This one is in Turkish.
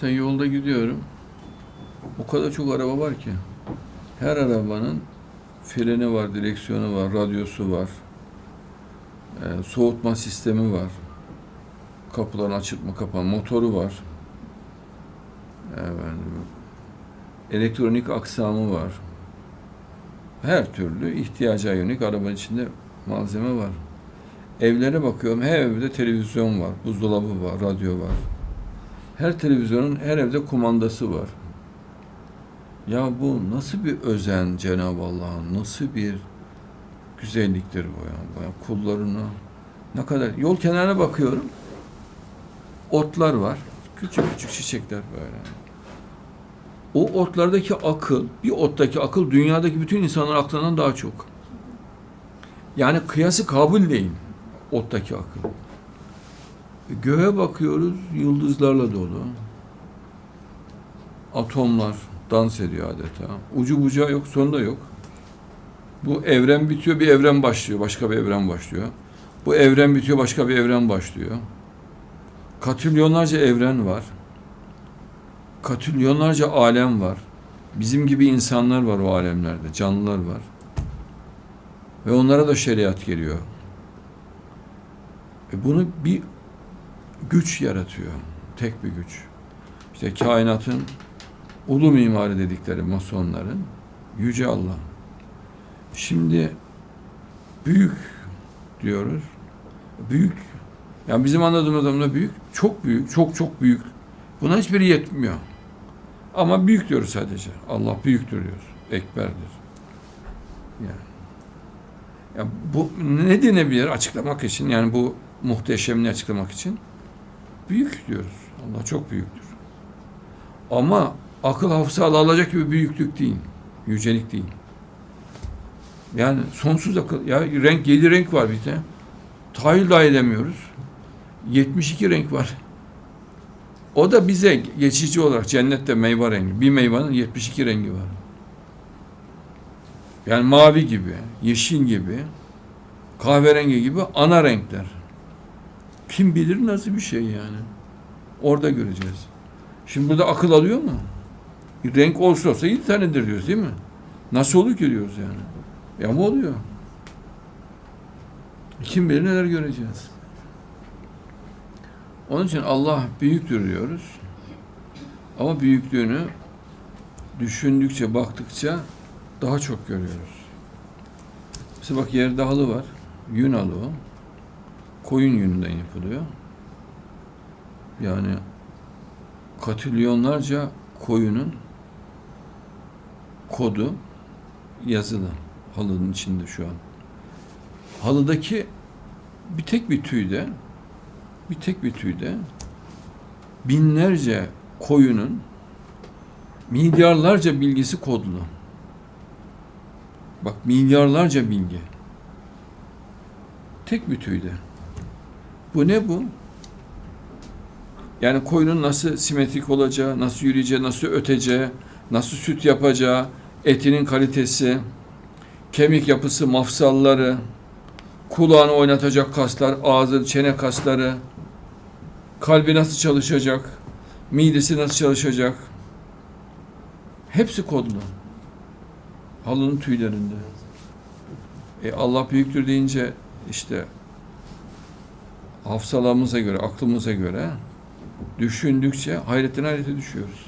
Sen yolda gidiyorum. O kadar çok araba var ki. Her arabanın freni var, direksiyonu var, radyosu var. Ee, soğutma sistemi var. Kapıların açıp mı kapan motoru var. Efendim, elektronik aksamı var. Her türlü ihtiyaca yönelik arabanın içinde malzeme var. Evlere bakıyorum. Her evde televizyon var, buzdolabı var, radyo var. Her televizyonun her evde kumandası var. Ya bu nasıl bir özen Cenab-ı Allah'ın, nasıl bir güzelliktir bu ya. Bu ya kullarına ne kadar yol kenarına bakıyorum. Otlar var. Küçük küçük çiçekler böyle. O otlardaki akıl, bir ottaki akıl dünyadaki bütün insanların aklından daha çok. Yani kıyası kabul değil ottaki akıl. Göğe bakıyoruz, yıldızlarla dolu. Atomlar dans ediyor adeta. Ucu bucağı yok, sonu da yok. Bu evren bitiyor, bir evren başlıyor, başka bir evren başlıyor. Bu evren bitiyor, başka bir evren başlıyor. Katrilyonlarca evren var. Katrilyonlarca alem var. Bizim gibi insanlar var o alemlerde, canlılar var. Ve onlara da şeriat geliyor. E bunu bir güç yaratıyor. Tek bir güç. İşte kainatın ulu mimarı dedikleri masonların Yüce Allah. Şimdi büyük diyoruz. Büyük. Yani bizim anladığımız adamda büyük. Çok büyük. Çok çok büyük. Buna hiçbiri yetmiyor. Ama büyük diyoruz sadece. Allah büyüktür diyoruz. Ekberdir. Yani. Ya bu ne denebilir açıklamak için? Yani bu muhteşemliği açıklamak için büyük diyoruz. Allah çok büyüktür. Ama akıl hafıza alacak gibi büyüklük değil. Yücelik değil. Yani sonsuz akıl. Ya renk, yedi renk var bir de. Tahayyül dahi edemiyoruz. 72 renk var. O da bize geçici olarak cennette meyve rengi. Bir meyvanın 72 rengi var. Yani mavi gibi, yeşil gibi, kahverengi gibi ana renkler. Kim bilir nasıl bir şey yani. Orada göreceğiz. Şimdi burada akıl alıyor mu? Renk olsa olsa yedi tanedir diyoruz değil mi? Nasıl oluyor ki diyoruz yani. Ya mı oluyor? Kim bilir neler göreceğiz. Onun için Allah büyüktür diyoruz. Ama büyüklüğünü düşündükçe, baktıkça daha çok görüyoruz. Mesela bak yerde halı var. Yün halı o. Koyun yününden yapılıyor. Yani katrilyonlarca koyunun kodu yazılı halının içinde şu an. Halıdaki bir tek bir tüyde bir tek bir tüyde binlerce koyunun milyarlarca bilgisi kodlu. Bak milyarlarca bilgi. Tek bir tüyde. Bu ne bu? Yani koyunun nasıl simetrik olacağı, nasıl yürüyeceği, nasıl öteceği, nasıl süt yapacağı, etinin kalitesi, kemik yapısı, mafsalları, kulağını oynatacak kaslar, ağzı, çene kasları, kalbi nasıl çalışacak, midesi nasıl çalışacak. Hepsi kodlu. Halının tüylerinde. E Allah büyüktür deyince işte hafızalarımıza göre, aklımıza göre düşündükçe hayretten hayrete düşüyoruz.